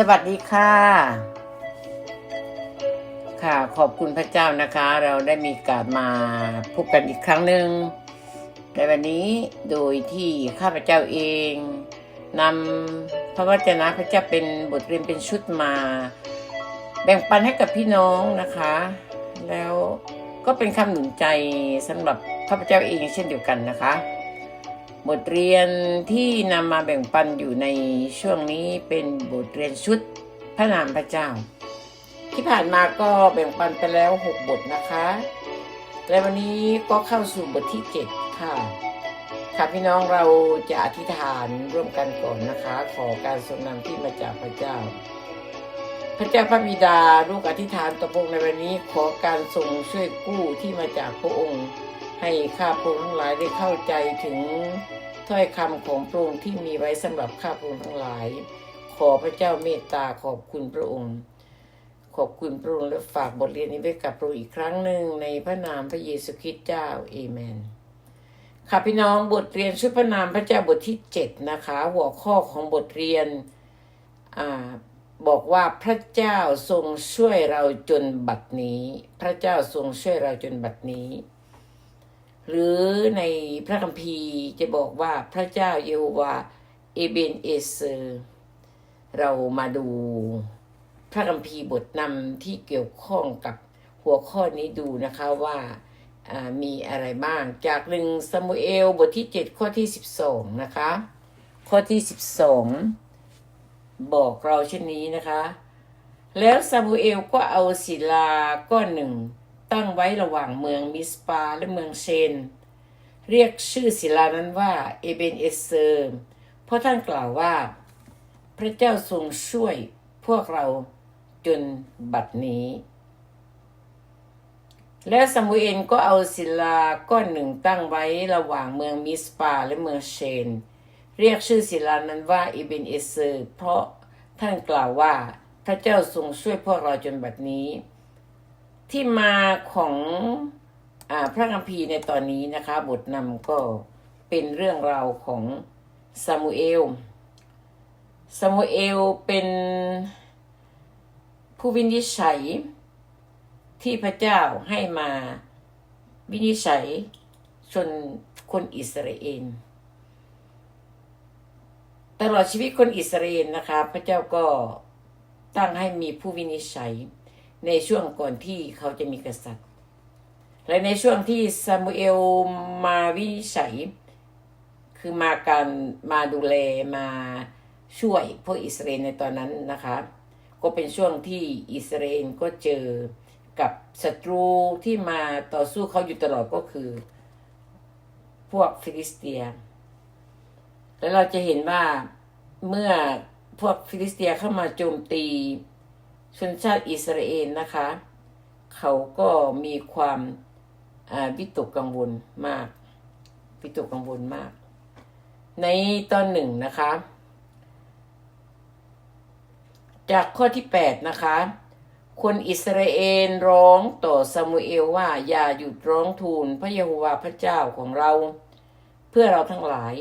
สวัสดีค่ะ ค่ะขอบคุณพระเจ้านะคะ เราได้มีการมาพบกันอีกครั้งหนึ่งในวันนี้โดยที่ข้าพเจ้าเองนำพระวจนะพระเจ้าเป็นบทเรียนเป็นชุดมา แบ่งปันให้กับพี่น้องนะคะ แล้วก็เป็นคำหนุนใจสำหรับข้าพเจ้าเองเช่นเดียวกันนะคะ บทเรียนที่นำมาแบ่งปันอยู่ในช่วงนี้เป็นบทเรียนชุดพระนามพระเจ้า ที่ผ่านมาก็แบ่งปันไปแล้ว 6 บทนะคะ และวันนี้ก็เข้าสู่บทที่ 7 ค่ะ ค่ะพี่น้องเราจะอธิษฐานร่วมกันก่อนนะคะ ขอการทรงนำที่มาจากพระเจ้า พระเจ้าพระบิดาลูกอธิษฐานต่อพระองค์ในวันนี้ขอการทรงช่วยกู้ที่มาจากพระองค์ ให้ข้าพระองทั้งหลายได้เข้าใจถึงถ้อยคำของพระองค์ที่มีไว้สำหรับข้าพระองทั้งหลาย ขอพระเจ้าเมตตาขอบคุณพระองค์ ขอบคุณพระองค์และฝากบทเรียนนี้ไว้กับพระองค์อีกครั้งหนึ่งในพระนามพระเยซูคริสต์เจ้าเอเมนค่ะพี่น้องบทเรียนชุดพระนามพระเจ้าบทที่7นะคะ หัวข้อของบทเรียนอ่าบอกว่าพระเจ้าทรงช่วยเราจนบัดนี้ พระเจ้าทรงช่วยเราจนบัดนี้ หรือในพระคัมภีร์จะบอกว่าพระเจ้าเยโฮวาเอเบนเอเซอร์เรามาดูพระคัมภีร์บทนำที่เกี่ยวข้องกับหัวข้อนี้ดูนะคะว่ามีอะไรบ้างจากหนึ่งซามูเอลบทที่ 7 ข้อที่ 12 นะคะ ข้อที่ 12 บอกเราเช่นนี้นะคะ แล้วซามูเอลก็เอาศิลาก้อนหนึ่ง ตั้งไว้ระหว่างเมืองมิสปาและเมืองเชน เรียกชื่อศิลานั้นว่าเอเบนเอเซอร์เพราะท่านกล่าวว่า พระเจ้าทรงช่วยพวกเราจนบัดนี้ และซามูเอลก็เอาศิลาก้อนหนึ่งตั้งไว้ระหว่างเมืองมิสปาและเมืองเชน เรียกชื่อศิลานั้นว่าเอเบนเอเซอร์เพราะท่านกล่าวว่าพระเจ้าทรงช่วยพวกเราจนบัดนี้ ที่มาของอพระคัมภีร์ในตอนนี้นะคะ บทนำก็เป็นเรื่องราวของซามูเอลซามูเอลเป็นผู้วินิจฉัยที่พระเจ้าให้มาวินิจฉัยชนคนอิสราเอลตลอดชีวิตคนอิสราเอลนะคะ พระเจ้าก็ตั้งให้มีผู้วินิจฉัย ในช่วงก่อนที่เขาจะมีกษัตริย์ และในช่วงที่ซามูเอลมาวิจัย คือมาการมาดูแลมาช่วยพวกอิสราเอลในตอนนั้นนะคะ ก็เป็นช่วงที่อิสราเอลก็เจอกับศัตรูที่มาต่อสู้เขาอยู่ตลอดก็คือ พวกฟิลิสเตีย แล้วเราจะเห็นว่าเมื่อพวกฟิลิสเตียเข้ามาโจมตี ชนชาติอิสราเอลนะคะ เขาก็มีความอ่าวิตกกังวลมาก วิตกกังวลมาก ในตอนหนึ่งนะคะ จากข้อที่8นะคะคนอิสราเอลร้องต่อซามูเอลว่าอย่าหยุดร้องทูลพระเยโฮวาห์พระเจ้าของเรา เพื่อเราทั้งหลาย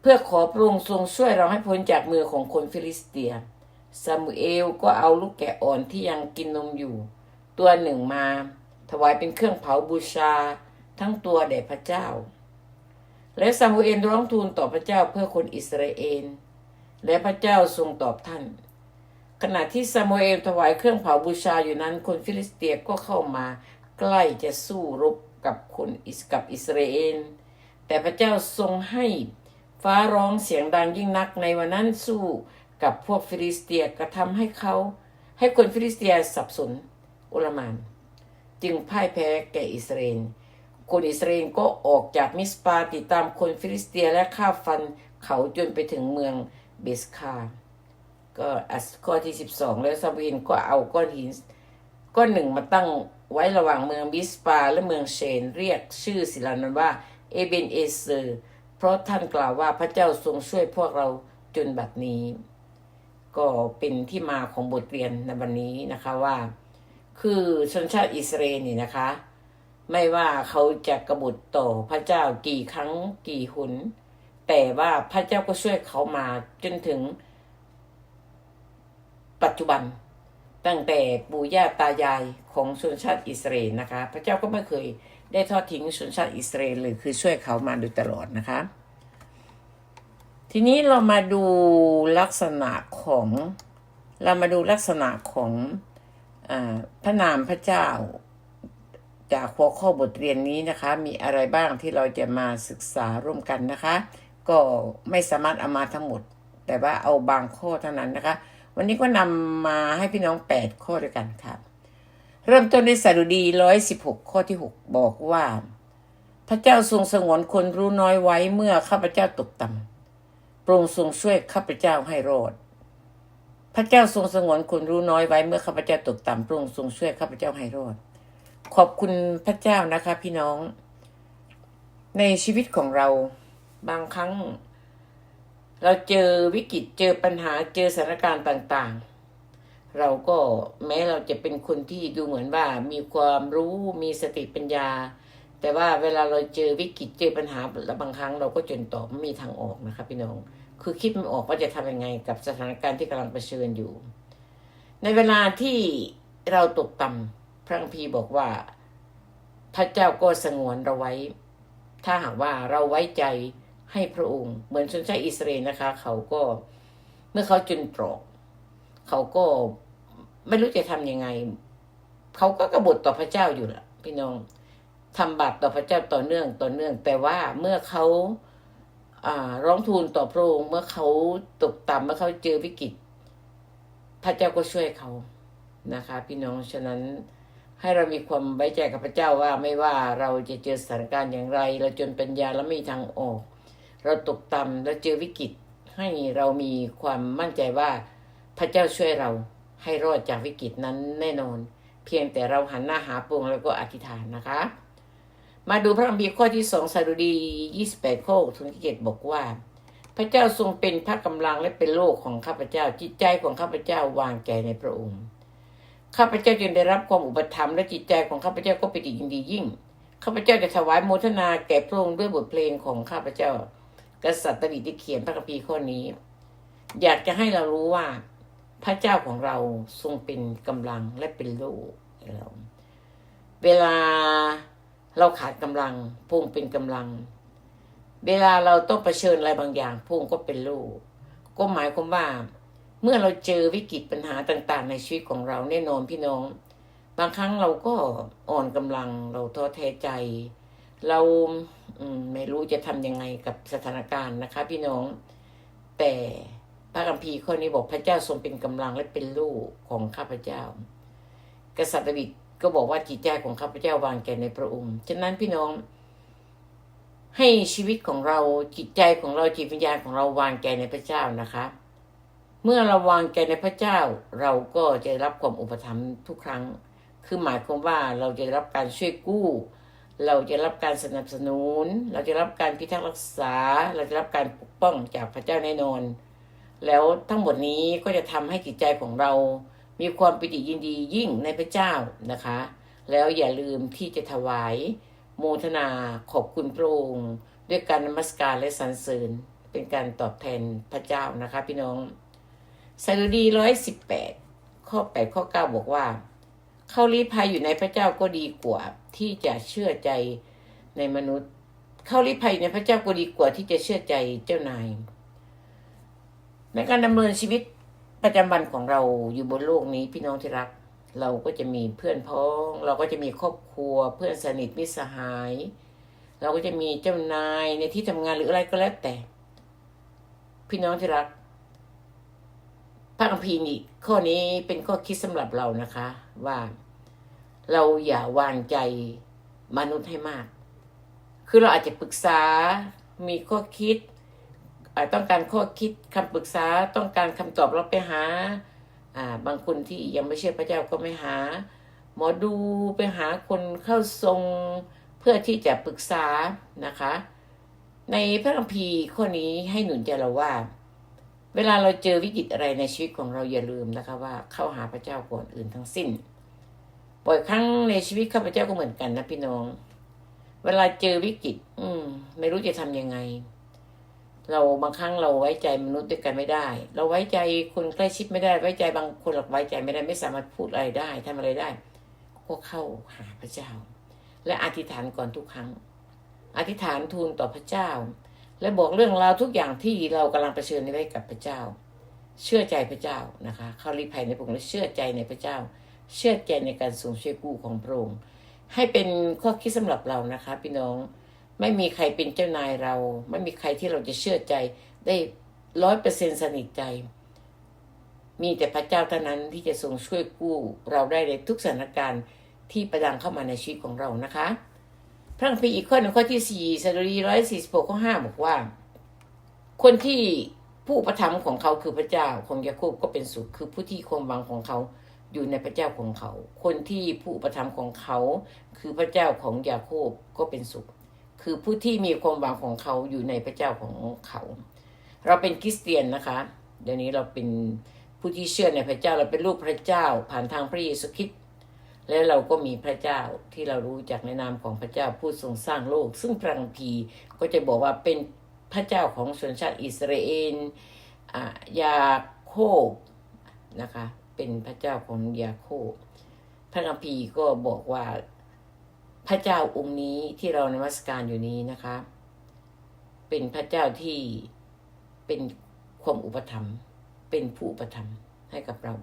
เพื่อขอพระองค์ทรงช่วยเราให้พ้นจากมือของคนฟิลิสเตีย ซามูเอลก็เอาลูกแกะอ่อนที่ยังกินนมอยู่ ตัวหนึ่งมา ถวายเป็นเครื่องเผาบูชา ทั้งตัวแด่พระเจ้า และซามูเอลร้องทูลต่อพระเจ้าเพื่อคนอิสราเอล และพระเจ้าทรงตอบท่าน ขณะที่ซามูเอลถวายเครื่องเผาบูชาอยู่นั้น คนฟิลิสเตียก็เข้ามาใกล้จะสู้รบกับคนอิสกับอิสราเอล แต่พระเจ้าทรงให้ฟ้าร้องเสียงดังยิ่งนักในวันนั้นสู้ กับพวกฟิลิสเตียกระทำให้เขาให้คนฟิลิสเตียสับสนอุลมาน จึงพ่ายแพ้แก่อิสราเอลคนอิสราเอลก็ออกจากมิสปาติดตามคนฟิลิสเตียและฆ่าฟันเขาจนไปถึงเมืองเบสคาก็อัสข้อที่ 12 แล้วซาวินก็เอาก้อนหินก้อนหนึ่งมาตั้งไว้ระหว่างเมืองบิสปาและเมืองเชน เรียกชื่อศิลานั้นว่าเอเบนเอเซอร์ เพราะท่านกล่าวว่าพระเจ้าทรงช่วยพวกเราจนบัดนี้ ก็เป็นที่มาของบทเรียนในวันนี้นะคะว่า คือชนชาติอิสราเอลนี่นะคะ ไม่ว่าเขาจะกบฏต่อพระเจ้ากี่ครั้งกี่หนแต่ว่าพระเจ้าก็ช่วยเขามาจนถึง ปัจจุบัน ตั้งแต่ปู่ย่าตายายของชนชาติอิสราเอลนะคะ พระเจ้าก็ไม่เคยได้ทอดทิ้งชนชาติอิสราเอลเลยคือช่วยเขามาโดยตลอดนะคะ ทีนี้เรามาดูลักษณะของ เรามาดูลักษณะของอพระนามพระเจ้า จากหัวข้อบทเรียนนี้นะคะ มีอะไรบ้างที่เราจะมาศึกษาร่วมกันนะคะ ก็ไม่สามารถเอามาทั้งหมด แต่ว่าเอาบางข้อเท่านั้นนะคะ วันนี้ก็นำมาให้พี่น้อง 8 ข้อด้วยกันค่ะ เริ่มต้นด้วยสดุดี 116 ข้อที่ 6 บอกว่า พระเจ้าทรงสงวนคนรู้น้อยไว้เมื่อข้าพเจ้าตกต่ำ โปรงทรงช่วยข้าพเจ้าให้รอด พระเจ้าทรงสงวนคนรู้น้อยไว้เมื่อข้าพเจ้าตกต่ำโปรงทรงช่วยข้าพเจ้าให้รอด ขอบคุณพระเจ้านะคะ พี่น้อง ในชีวิตของเราบางครั้ง เราเจอวิกฤตเจอปัญหาเจอสถานการณ์ต่าง ๆ เราก็แม้เราจะเป็นคนที่ดูเหมือนว่ามีความรู้มีสติปัญญา แต่ว่าเวลาเราเจอวิกฤตเจอปัญหาแล้วบางครั้งเราก็จนตอบไม่มีทางออกนะคะพี่น้อง คือคิดไม่ออกว่าจะทำยังไงกับสถานการณ์ที่กำลังเผชิญอยู่ ในเวลาที่เราตกต่ำพระคัมภีร์บอกว่า พระเจ้าก็สงวนเราไว้ ถ้าหากว่าเราไว้ใจให้พระองค์ เหมือนชนชาติอิสราเอลนะคะ เขาก็เมื่อเขาจนตรอกเขาก็ไม่รู้จะทำยังไง เขาก็กบฏต่อพระเจ้าอยู่ล่ะ พี่น้อง ทำบาปต่อพระเจ้าต่อเนื่องต่อเนื่อง แต่ว่าเมื่อเขาร้องทูลต่อพระองค์เมื่อเขาตกต่ำเมื่อเขาเจอวิกฤต พระเจ้าก็ช่วยเขานะคะ พี่น้องฉะนั้นให้เรามีความไว้ใจกับพระเจ้าว่าไม่ว่าเราจะเจอสถานการณ์อย่างไร เราจนปัญญาแล้วไม่มีทางออก เราตกต่ำเราเจอวิกฤต ให้เรามีความมั่นใจว่าพระเจ้าช่วยเราให้รอดจากวิกฤตนั้นแน่นอน เพียงแต่เราหันหน้าหาพระองค์แล้วก็อธิษฐานนะคะ มาดูพระคัมภีร์ข้อที่สองสดุดี28ข้อถึงเจ็ดบอกว่า พระเจ้าทรงเป็นพระกำลังและเป็นโลกของข้าพเจ้าจิตใจของข้าพเจ้าวางใจในพระองค์ข้าพเจ้าจึงได้รับความอุปถัมภ์และจิตใจของข้าพเจ้าก็เป็นดียินดียิ่งข้าพเจ้าจะถวายโมทนาแก่พระองค์ด้วยบทเพลงของข้าพเจ้า กษัตริย์ดาวิดได้เขียนพระคัมภีร์ข้อนี้ อยากจะให้เรารู้ว่า พระเจ้าของเราทรงเป็นกำลังและเป็นโลกเรา เวลา เราขาดกำลังพระองเป็นกำลัง เวลาเราต้องเผชิญอะไรบางอย่างพระองก็เป็นโลกก็หมายความว่า เมื่อเราเจอวิกฤตปัญหาต่าง ๆ ในชีวิตของเราแน่นอนพี่น้อง บางครั้งเราก็อ่อนกำลังเราท้อแท้ใจ เราไม่รู้จะทำยังไงกับสถานการณ์นะคะ พี่น้อง แต่พระคัมภีร์ข้อนี้บอกพระเจ้าทรงเป็นกำลังและเป็นลูกของข้าพเจ้า กษัตริย์ดาวิด ก็บอกว่าจิตใจของข้าพเจ้าวางใจในพระองค์ ฉะนั้นพี่น้อง ให้ชีวิตของเราจิตใจของเราจิตวิญญาณของเราวางใจในพระเจ้านะคะ เมื่อเราวางใจในพระเจ้า เราก็จะรับความอุปถัมภ์ทุกครั้ง คือหมายความว่าเราจะรับการช่วยกู้ เราจะรับการสนับสนุน เราจะรับการพิทักษ์รักษา เราจะรับการปกป้องจากพระเจ้าแน่นอน แล้วทั้งหมดนี้ก็จะทำให้จิตใจของเรา มีความปิติยินดียิ่งในพระเจ้านะคะ แล้วอย่าลืมที่จะถวายโมทนาขอบคุณพระองค์ด้วยการนมัสการและสรรเสริญเป็นการตอบแทนพระเจ้านะคะพี่น้องสดุดีร้อยสิบแปดข้อแปดข้อเก้าบอกว่า เข้ารีภัยอยู่ในพระเจ้าก็ดีกว่าที่จะเชื่อใจในมนุษย์ เข้ารีภัยในพระเจ้าก็ดีกว่าที่จะเชื่อใจเจ้านายในการดำเนินชีวิต ประจำวันของเราอยู่บนโลกนี้พี่น้องที่รัก เราก็จะมีเพื่อนพ้อง เราก็จะมีครอบครัว เพื่อนสนิทมิตรสหาย เราก็จะมีเจ้านายในที่ทำงานหรืออะไรก็แล้วแต่ พี่น้องที่รักพระคัมภีร์นี่ข้อนี้เป็นข้อคิดสำหรับเรานะคะ ว่าเราอย่าวางใจมนุษย์ให้มาก คือเราอาจจะปรึกษามีข้อคิด ต้องการข้อคิดคำปรึกษาต้องการคำตอบเราไปหาบางคนที่ยังไม่เชื่อพระเจ้าก็ไม่หา หมอดูไปหาคนเข้าทรงเพื่อที่จะปรึกษานะคะ ในพระคัมภีร์ข้อนี้ให้หนุนใจเราว่า เวลาเราเจอวิกฤตอะไรในชีวิตของเราอย่าลืมนะคะว่าเข้าหาพระเจ้าก่อนอื่นทั้งสิ้นบ่อยครั้งในชีวิตข้าพเจ้าก็เหมือนกันนะพี่น้อง เวลาเจอวิกฤต อืม ไม่รู้จะทำยังไง เราบางครั้งเราไว้ใจมนุษย์ด้วยกันไม่ได้ เราไว้ใจคนใกล้ชิดไม่ได้ ไว้ใจบางคนเราไว้ใจไม่ได้ ไม่สามารถพูดอะไรได้ทำอะไรได้ ก็เข้าหาพระเจ้า และอธิษฐานก่อนทุกครั้ง อธิษฐานทูลต่อพระเจ้า และบอกเรื่องราวทุกอย่างที่เรากำลังเผชิญไว้กับพระเจ้า เชื่อใจพระเจ้านะคะเข้ารีภัยในพระองค์และเชื่อใจในพระเจ้า เชื่อใจในการทรงช่วยกู้ของพระองค์ให้เป็นข้อคิดสำหรับเรานะคะ พี่น้อง ไม่มีใครเป็นเจ้านายเรา ไม่มีใครที่เราจะเชื่อใจ ได้ร้อยเปอร์เซ็นสนิทใจ มีแต่พระเจ้าเท่านั้นที่จะทรงช่วยกู้เราได้ในทุกสถานการณ์ที่ประดังเข้ามาในชีวิตของเรานะคะ พระคัมภีร์อีกข้อหนึ่งข้อที่สี่สดุดีร้อยสี่สิบหกข้อห้าบอกว่า คนที่ผู้ประทับของเขาคือพระเจ้าของยาโคบก็เป็นสุขคือผู้ที่ความหวังของเขาอยู่ในพระเจ้าของเขา คนที่ผู้ประทับของเขา คือพระเจ้าของยาโคบก็เป็นสุข คือผู้ที่มีความหวังของเขาอยู่ในพระเจ้าของเขา เราเป็นคริสเตียนนะคะเดี๋ยวนี้เราเป็นผู้ที่เชื่อในพระเจ้าเราเป็นลูกพระเจ้าผ่านทางพระเยซูคริสต์และเราก็มีพระเจ้าที่เรารู้จากในนามของพระเจ้าผู้ทรงสร้างโลก ซึ่งพระคัมภีร์ก็จะบอกว่าเป็นพระเจ้าของชนชาติอิสราเอลอ่ายาโคบนะคะ เป็นพระเจ้าของยาโคบพระคัมภีร์ก็บอกว่า พระเจ้าองค์นี้ที่เรานมัสการอยู่นี้นะคะ เป็นพระเจ้าที่เป็นความอุปถัมภ์เป็นผู้อุปถัมภ์ให้กับเรา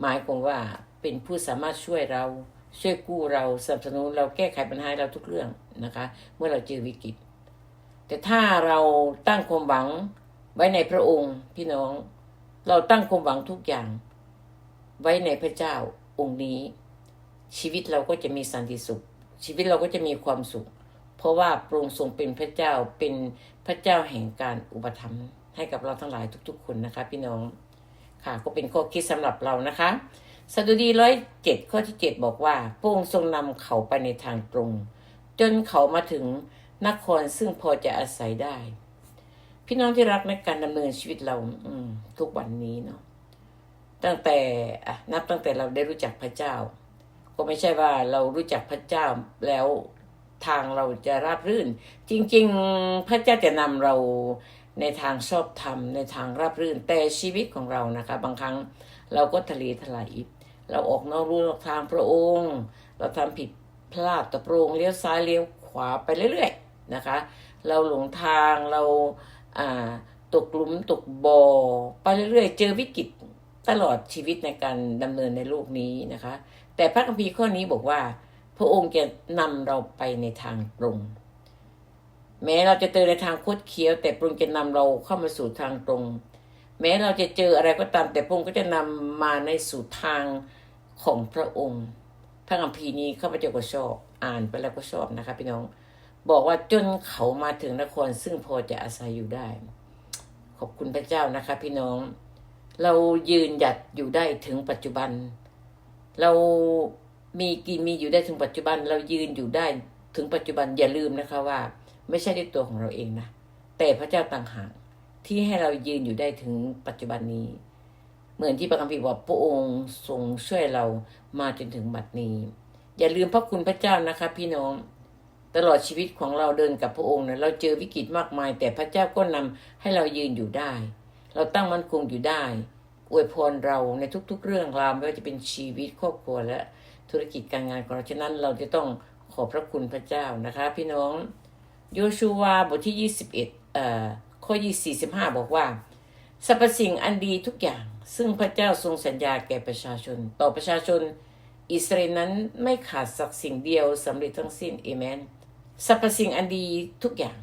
หมายความว่าเป็นผู้สามารถช่วยเราช่วยกู้เราสนับสนุนเราแก้ไขปัญหาเราทุกเรื่องนะคะ เมื่อเราเจอวิกฤต แต่ถ้าเราตั้งความหวังไว้ในพระองค์พี่น้อง เราตั้งความหวังทุกอย่าง ไว้ในพระเจ้าองค์นี้ ชีวิตเราก็จะมีสันติสุข ชีวิตเราก็จะมีความสุข เพราะว่าพระองค์ทรงเป็นพระเจ้าเป็นพระเจ้าแห่งการอุปถัมภ์ให้กับเราทั้งหลายทุก ๆ คนนะคะ พี่น้องค่ะก็เป็นข้อคิดสำหรับเรานะคะสดุดีร้อยเจ็ดข้อที่เจ็ดบอกว่าพระองค์ทรงนำเขาไปในทางตรง จนเขามาถึงนครซึ่งพอจะอาศัยได้ พี่น้องที่รักในการดำเนินชีวิตเรา อืทุกวันนี้เนาะตั้งแต่อะนับตั้งแต่เราได้รู้จักพระเจ้า ก็ไม่ใช่ว่าเรารู้จักพระเจ้าแล้วทางเราจะราบรื่น จริง ๆ พระเจ้าจะนำเราในทางชอบธรรมในทางราบรื่นแต่ชีวิตของเรานะคะ บางครั้งเราก็ทะเลถลายเราออกนอกรูนอกทางพระองค์ เราทำผิดพลาดตะโปรงเลี้ยวซ้ายเลี้ยวขวาไปเรื่อยๆนะคะ เราหลงทางเราอ่าตกหลุมตกบ่อไปเรื่อยๆ เจอวิกฤตตลอดชีวิตในการดำเนินในโลกนี้นะคะ แต่พระคัมภีร์ข้อนี้บอกว่า พระองค์จะนำเราไปในทางตรง แม้เราจะเจอในทางคดเคี้ยว แต่พระองค์จะนำเราเข้ามาสู่ทางตรง แม้เราจะเจออะไรก็ตาม แต่พระองค์ก็จะนำมาในสู่ทางของพระองค์ พระคัมภีร์นี้ข้าพเจ้าก็ชอบ อ่านไปแล้วก็ชอบนะคะพี่น้อง บอกว่าจนเขามาถึงนครซึ่งพอจะอาศัยอยู่ได้ ขอบคุณพระเจ้านะคะ พี่น้อง เรายืนหยัดอยู่ได้ถึงปัจจุบัน เรามีกินมีอยู่ได้ถึงปัจจุบัน เรายืนอยู่ได้ถึงปัจจุบันอย่าลืมนะคะว่า ไม่ใช่ด้วยตัวของเราเองนะแต่พระเจ้าต่างหากที่ให้เรายืนอยู่ได้ถึงปัจจุบันนี้ เหมือนที่พระคัมภีร์บอกพระองค์ทรงช่วยเรามาจนถึงบัดนี้ อย่าลืมพระคุณพระเจ้านะคะ พี่น้องตลอดชีวิตของเราเดินกับพระองค์นะเราเจอวิกฤตมากมาย แต่พระเจ้าก็นำให้เรายืนอยู่ได้ เราตั้งมั่นคงอยู่ได้ อวยพรเราในทุก ๆ เรื่องราวไม่ว่าจะเป็นชีวิตครอบครัวและธุรกิจการงานของเราฉะนั้นเราจะต้องขอบพระคุณพระเจ้านะคะ พี่น้องโยชูวาบทที่ 21เอ่อข้อ45บอกว่าสรรพสิ่งอันดีทุกอย่าง ซึ่งพระเจ้าทรงสัญญาแก่ประชาชน ต่อประชาชน อิสราเอลนั้นไม่ขาดสักสิ่งเดียวสำเร็จทั้งสิ้นเอเมนสรรพสิ่งอันดีทุกอย่าง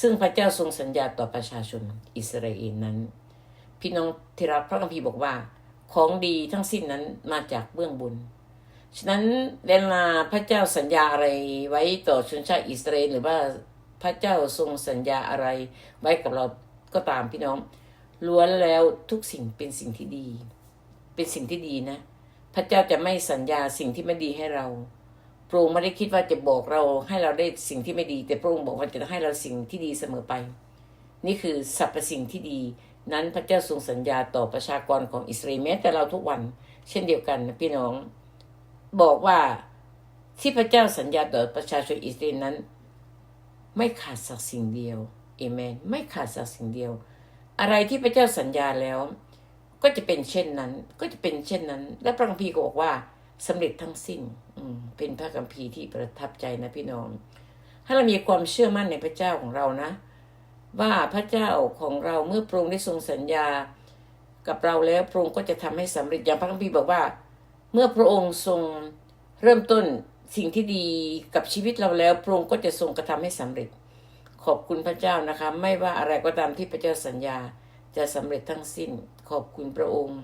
ซึ่งพระเจ้าทรงสัญญาต่อประชาชนอิสราเอลนั้น พี่น้องที่รักพระคัมภีร์บอกว่า ของดีทั้งสิ้นนั้นมาจากเบื้องบนฉะนั้นเวลาพระเจ้าสัญญาอะไรไว้ต่อชนชาติอิสราเอลหรือว่าพระเจ้าทรงสัญญาอะไรไว้กับเราก็ตามพี่น้องล้วนแล้วทุกสิ่งเป็นสิ่งที่ดี เป็นสิ่งที่ดีนะ พระเจ้าจะไม่สัญญาสิ่งที่ไม่ดีให้เราพระองค์ไม่ได้คิดว่าจะบอกเราให้เราได้สิ่งที่ไม่ดี แต่พระองค์บอกว่าจะให้เราสิ่งที่ดีเสมอไป นี่คือสรรพสิ่งที่ดี นั้นพระเจ้าทรงสัญญาต่อประชากรของอิสราเอลแม้แต่เราทุกวัน เช่นเดียวกันนะพี่น้อง บอกว่าที่พระเจ้าสัญญาต่อประชาชนอิสราเอลนั้น ไม่ขาดสักสิ่งเดียวเอเมน ไม่ขาดสักสิ่งเดียว อะไรที่พระเจ้าสัญญาแล้ว ก็จะเป็นเช่นนั้น ก็จะเป็นเช่นนั้น และพระคัมภีร์ก็บอกว่าสำเร็จทั้งสิ้นอืเป็นพระคัมภีร์ที่ประทับใจนะพี่น้องให้เรามีความเชื่อมั่นในพระเจ้าของเรานะ ว่าพระเจ้าของเราเมื่อพระองค์ได้ทรงสัญญา กับเราแล้วพระองค์ก็จะทำให้สำเร็จอย่างพระคัมภีร์บอกว่า เมื่อพระองค์ทรงเริ่มต้นสิ่งที่ดีกับชีวิตเราแล้วพระองค์ก็จะทรงกระทำให้สำเร็จ ขอบคุณพระเจ้านะคะ ไม่ว่าอะไรก็ตามที่พระเจ้าสัญญาจะสำเร็จทั้งสิ้น ขอบคุณพระองค์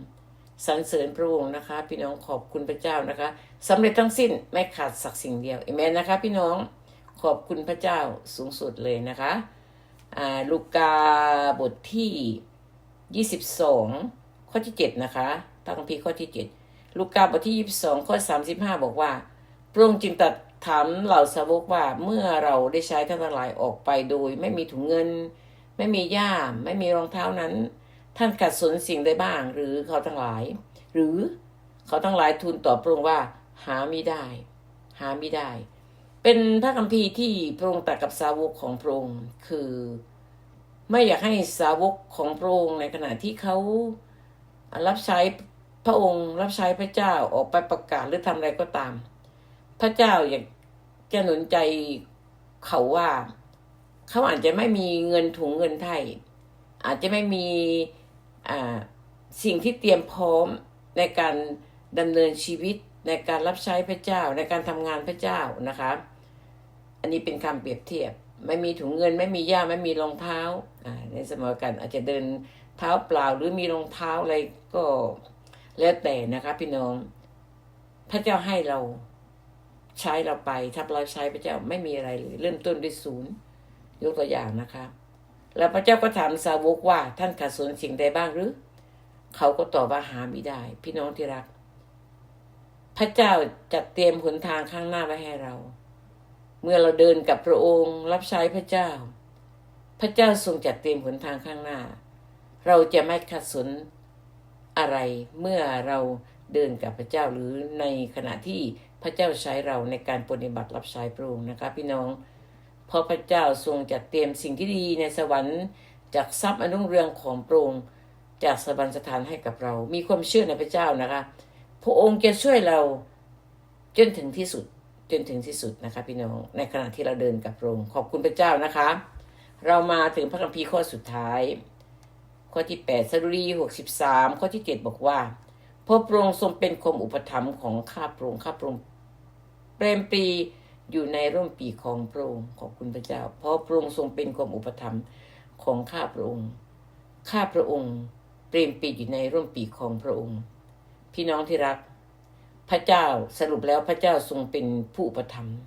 สรรเสริญพระองค์นะคะ พี่น้องขอบคุณพระเจ้านะคะสำเร็จทั้งสิ้นไม่ขาดสักสิ่งเดียวเอเมนนะคะ พี่น้องขอบคุณพระเจ้าสูงสุดเลยนะคะ ลูกาบทที่22ข้อที่7นะคะพระคัมภีร์ข้อที่7ลูกาบทที่22ข้อ35บอกว่า พระองค์จึงตรัสถามเหล่าสาวกว่าเมื่อเราได้ใช้ท่านทั้งหลายออกไปโดย ไม่มีถุงเงิน ไม่มีย่ามไม่มีรองเท้านั้น ท่านขัดสนสิ่งใดบ้าง หรือเขาทั้งหลาย หรือเขาทั้งหลายทูลตอบพระองค์ว่า หาไม่ได้ หาไม่ได้ เป็นพระคัมภีร์ที่พระองค์ตรัสกับสาวกของพระองค์คือ ไม่อยากให้สาวกของพระองค์ในขณะที่เขารับใช้พระองค์ รับใช้พระเจ้าออกไปประกาศหรือทำอะไรก็ตาม พระเจ้าอยากจะหนุนใจเขาว่า เขาอาจจะไม่มีเงินถุงเงินไทย อาจจะไม่มีสิ่งที่เตรียมพร้อมในการดำเนินชีวิตในการรับใช้พระเจ้าในการทำงานพระเจ้านะคะ อันนี้เป็นคำเปรียบเทียบ ไม่มีถุงเงินไม่มีย่าไม่มีรองเท้าในสมัยกันอาจจะเดินเท้าเปล่าหรือมีรองเท้าอะไรก็แล้วแต่นะคะพี่น้อง พระเจ้าให้เราใช้เราไปถ้าเราใช้พระเจ้าไม่มีอะไรเลยเริ่มต้นด้วยศูนย์ยกตัวอย่างนะคะ แล้วพระเจ้าก็ถามสาวกว่า ท่านขาดสนสิ่งใดบ้างหรือ เขาก็ตอบว่าหาไม่ได้ พี่น้องที่รัก พระเจ้าจัดเตรียมหนทางข้างหน้าไว้ให้เรา มื่อเราเดินกับพระองค์รับใช้พระเจ้า พระเจ้าทรงจัดเตรียมหนทางข้างหน้า เราจะไม่ขัดสนอะไรเมื่อเราเดินกับพระเจ้าหรือในขณะที่พระเจ้าใช้เราในการปฏิบัติรับใช้พระองค์นะคะพี่น้องเพราะพระเจ้าทรงจัดเตรียมสิ่งที่ดีในสวรรค์จากทรัพย์อันรุ่งเรืองของพระองค์จากสวรรคสถานให้กับเรา มีความเชื่อในพระเจ้านะคะ พระองค์จะช่วยเราจนถึงที่สุด จนถึงที่สุดนะคะพี่น้องในขณะที่เราเดินกับพระองค์ขอบคุณพระเจ้านะคะ เรามาถึงพระคัมภีร์ข้อสุดท้าย ข้อที่8สดุดี63 ข้อที่ 7 บอกว่าพระพระองค์ทรงเป็นคมอุปถัมภ์ของข้าพระองค์ข้าพระองค์เปรมปรีอยู่ในร่มปีของพระองค์ขอบคุณพระเจ้า เพราะพระองค์ทรงเป็นคมอุปถัมภ์ของข้าพระองค์ข้าพระองค์เปรมปรีอยู่ในร่มปีของพระองค์ พี่น้องที่รัก พระเจ้าสรุปแล้วพระเจ้าทรงเป็นผู้อุปถัมภ์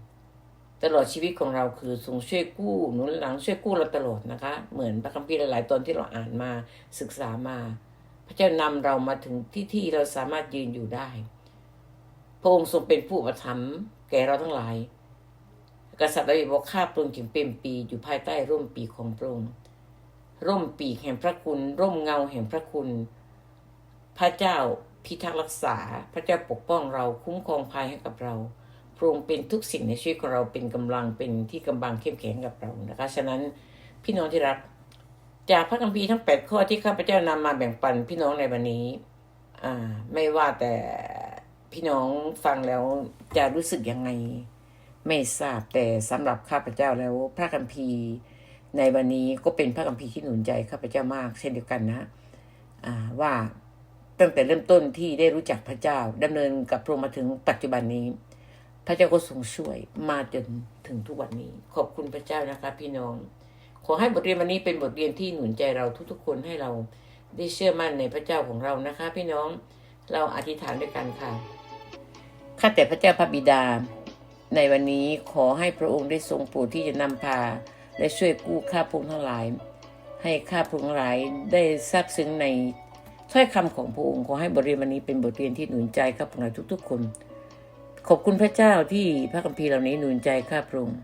ตลอดชีวิตของเราคือทรงช่วยกู้หนุนหลังช่วยกู้เราตลอดนะคะ เหมือนพระคัมภีร์หลายๆตอนที่เราอ่านมาศึกษามา พระเจ้านำเรามาถึงที่ที่เราสามารถยืนอยู่ได้ พระองค์ทรงเป็นผู้อุปถัมภ์แก่เราทั้งหลาย กษัตริย์ดาวิดบอกข้าพระองค์จึงเป็นปีอยู่ภายใต้ร่มปีของพระองค์ร่มปีกแห่งพระคุณ ร่มเงาแห่งพระคุณ พระเจ้า พิทักษ์รักษา พระเจ้าปกป้องเราคุ้มครองภัยให้กับเรา พระองค์เป็นทุกสิ่งในชีวิตของเราเป็นกำลังเป็นที่กำบังเข้มแข็งกับเรานะคะ ฉะนั้นพี่น้องที่รัก จากพระคัมภีร์ทั้ง 8 ข้อที่ข้าพเจ้านำมาแบ่งปันพี่น้องในวันนี้อ่าไม่ว่าแต่พี่น้องฟังแล้วจะรู้สึกยังไง ไม่ทราบแต่สำหรับข้าพเจ้าแล้วพระคัมภีร์ในวันนี้ก็เป็นพระคัมภีร์ที่หนุนใจข้าพเจ้ามาก เช่นเดียวกันนะอ่าว่า ตั้งแต่เริ่มต้นที่ได้รู้จักพระเจ้าดำเนินกับพระองค์มาถึงปัจจุบันนี้ พระเจ้าก็ทรงช่วยมาจนถึงทุกวันนี้ ขอบคุณพระเจ้านะคะ พี่น้อง ขอให้บทเรียนวันนี้เป็นบทเรียนที่หนุนใจเราทุกๆ คนให้เราได้เชื่อมั่นในพระเจ้าของเรานะคะ พี่น้องเราอธิษฐานด้วยกันค่ะข้าแต่พระเจ้าพระบิดา ในวันนี้ขอให้พระองค์ได้ทรงโปรดที่จะนำพา และช่วยกู้ข้าพงทั้งหลาย ให้ข้าพงทั้งหลายได้ทราบซึ้งใน ถ้อยคำของพระองค์ขอให้บทเรียนวันนี้เป็นบทเรียนที่หนุนใจข้าพงทั้งหลาทุก ๆ คน ขอบคุณพระเจ้าที่พระคัมภีร์เหล่านี้หนุนใจข้าพระองค์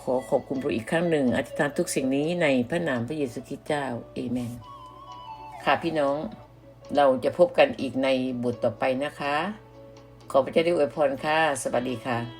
ขอขอบคุณพระอีกครั้งหนึ่งอธิษฐานทุกสิ่งนี้ในพระนามพระเยซูคริสต์เจ้าเอเมน ค่ะพี่น้องเราจะพบกันอีกในบทต่อไปนะคะ ขอพระเจ้าได้อวยพรค่ะ สวัสดีค่ะ